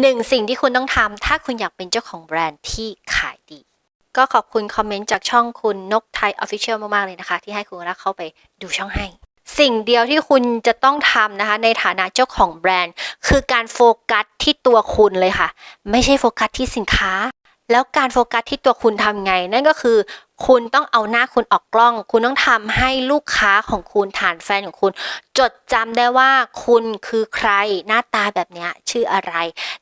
หนึ่งสิ่งที่คุณต้องทำถ้าคุณอยากเป็นเจ้าของแบรนด์ที่ขายดี ก็ขอบคุณคอมเมนต์จากช่องคุณนกไทยออฟฟิเชียลมาก ๆ เลยนะคะ ที่ให้คุณรักเข้าไปดูช่องให้ สิ่งเดียวที่คุณจะต้องทำนะคะ ในฐานะเจ้าของแบรนด์ คือการโฟกัสที่ตัวคุณเลยค่ะ ไม่ใช่โฟกัสที่สินค้า แล้วการโฟกัสที่ตัวคุณทำไง นั่นก็คือ คุณต้องเอาหน้าคุณออกกล้อง คุณต้องทำให้ลูกค้าของคุณฐานแฟนของคุณ จดจำได้ว่าคุณคือใครหน้าตาแบบนี้ชื่ออะไร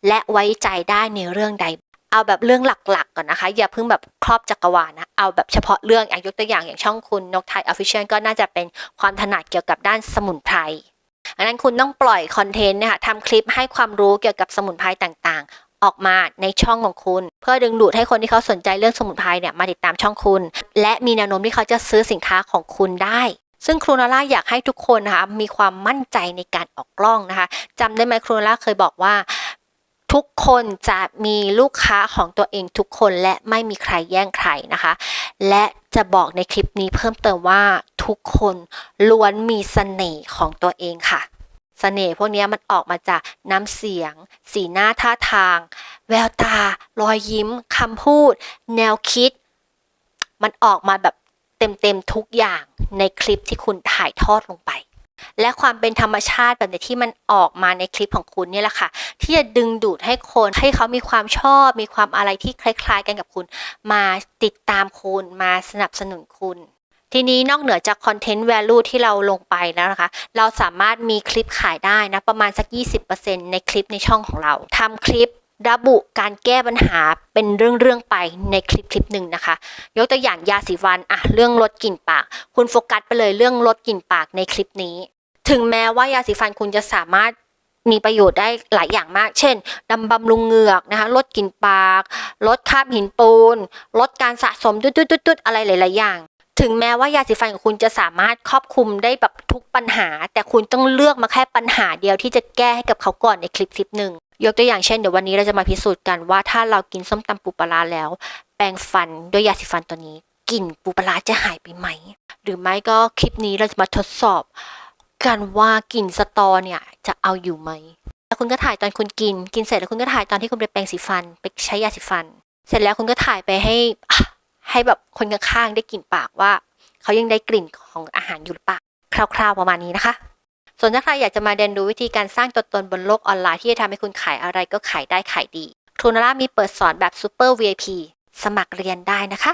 และไว้ใจได้ในเรื่องใด เอาแบบเรื่องหลักๆก่อนนะคะ อย่าเพิ่งแบบครอบจักรวาลนะ เอาแบบเฉพาะเรื่องอย่างยกตัวอย่างอย่างช่องคุณนกไทยออฟฟิเชียลก็น่าจะเป็นความถนัดเกี่ยวกับด้านสมุนไพรอันนั้นคุณต้องปล่อยคอนเทนต์นะคะทำคลิปให้ความรู้เกี่ยวกับสมุนไพรต่างๆ ออกมาในช่องของคุณ เพื่อดึงดูดให้คนที่เขาสนใจเรื่องสมุนไพรเนี่ยมาติดตามช่องคุณ และมีแนวโน้มที่เขาจะซื้อสินค้าของคุณได้ซึ่งครูนาร่าอยากให้ทุกคนนะคะมีความมั่นใจในการออกกล้องนะคะจำได้ไหมครูนาร่าเคยบอกว่า ทุกคนจะมีลูกค้าของตัวเองทุกคนและไม่มีใครแย่งใครนะคะ และจะบอกในคลิปนี้เพิ่มเติมว่าทุกคนล้วนมีเสน่ห์ของตัวเองค่ะ สน่ห์พวกนี้มันออกมาจากน้ำเสียง สีหน้าท่าทาง แววตา รอยยิ้มคำพูด แนวคิด มันออกมาแบบเต็มๆทุกอย่างในคลิปที่คุณถ่ายทอดลงไป และความเป็นธรรมชาติแบบที่มันออกมาในคลิปของคุณนี่แหละค่ะ ที่จะดึงดูดให้คนให้เขามีความชอบ มีความอะไรที่คล้าย ๆ กันกับคุณ มาติดตามคุณมาสนับสนุนคุณ ทีนี้นอกเหนือจากคอนเทนต์ value ที่เราลงไปแล้วนะคะ เราสามารถมีคลิปขายได้นะ ประมาณสัก 20%ในคลิปในช่องของเราทำคลิประบุการแก้ปัญหาเป็นเรื่องๆไปในคลิปคลิปหนึ่งนะคะ ยกตัวอย่างยาสีฟันอะเรื่องลดกลิ่นปาก คุณโฟกัสไปเลยเรื่องลดกลิ่นปากในคลิปนี้ ถึงแม้ว่ายาสีฟันคุณจะสามารถมีประโยชน์ได้หลายอย่างมาก เช่นดำบำรุงเหงือกนะคะ ลดกลิ่นปาก ลดคราบหินปูน ลดการสะสมตุ๊ดๆๆอะไรหลายๆอย่าง ถึงแม้ว่ายาสีฟันของคุณจะสามารถครอบคลุมได้แบบทุกปัญหา แต่คุณต้องเลือกมาแค่ปัญหาเดียวที่จะแก้ให้กับเขาก่อนในคลิปคลิปหนึ่งยกตัวอย่างเช่นเดี๋ยววันนี้เราจะมาพิสูจน์กันว่าถ้าเรากินส้มตำปูปลาแล้ว แปรงฟันด้วยยาสีฟันตัวนี้กลิ่นปูปลาร้าจะหายไปไหม หรือไม่ก็คลิปนี้เราจะมาทดสอบกันว่ากลิ่นสตอเนี่ยจะเอาอยู่ไหมแล้วคุณก็ถ่ายตอนคุณกิน กินเสร็จแล้วคุณก็ถ่ายตอนที่คุณไปแปรงสีฟัน ไปใช้ยาสีฟัน เสร็จแล้วคุณก็ถ่ายไปให้ ให้แบบคนข้างๆได้กลิ่นปากว่าเขายังได้กลิ่นของอาหารอยู่หรือเปล่าคร่าวๆประมาณนี้นะคะ ส่วนถ้าใครอยากจะมาเรียนรู้วิธีการสร้างตัวตนบนโลกออนไลน์ที่จะทำให้คุณขายอะไรก็ขายได้ขายดีทูนาร่ามีเปิดสอนแบบซูเปอร์ VIP สมัครเรียนได้นะคะ